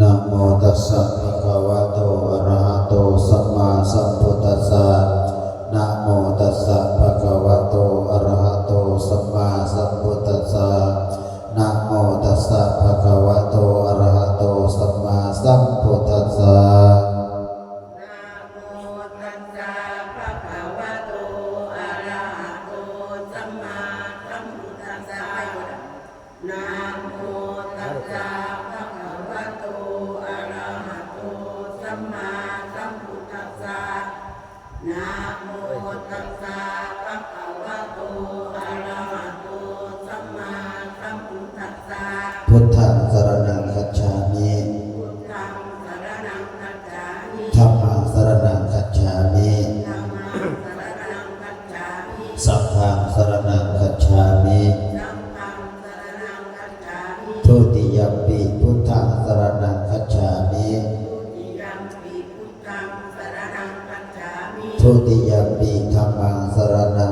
นะโมตัสสะภะคะวะโตอะระหะโตสัมมาสัม พุทธังสารนังคัจฉามิธัมมังสารนังคัจฉามิสัพพังสารนังคัจฉามิทุติยปีพุทธังสารนังคัจฉามิทุติยปีธัมมังสารนัง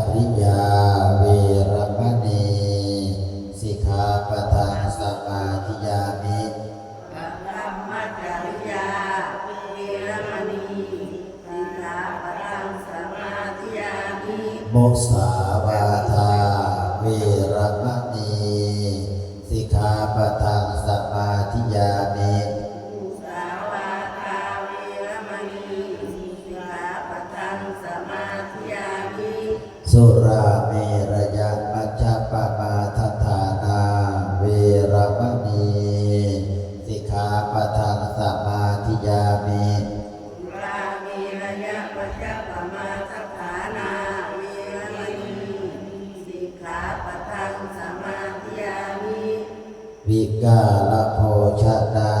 มุสาวาทาเวรมณีสิกขาปทังสมาธิยามิสุราเมรยังมัจจปมาทฐานาเวรมณีสิกขาปทังสมาธิยามิสุราเมรยังมัจจป กาละโพชะนา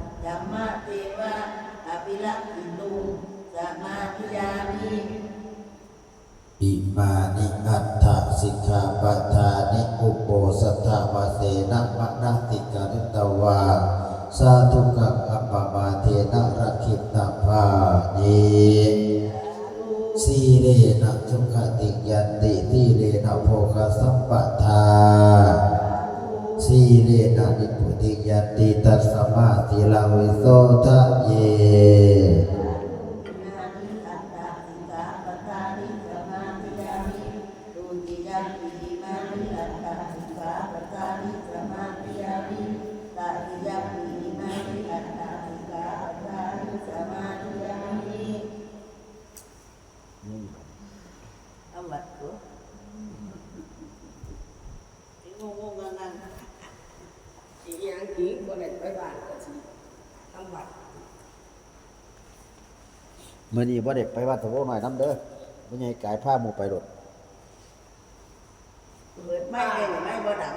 ธัมมะเทวะอภิลักขิตุสมาธิยามีอิปาติกัต นิสมาธิยามิเอาวัดกูงงงงันอีหยังกี่คนเด็ดไปบ้านก็สิทำวัด เมื่อนี้บ่เด็กไปวัดตะโวหน่อยน้ำเด้อบ่ใหญ่กายผ้าหมูไปรถ เปิดไม่เลยไม่บ่ดัง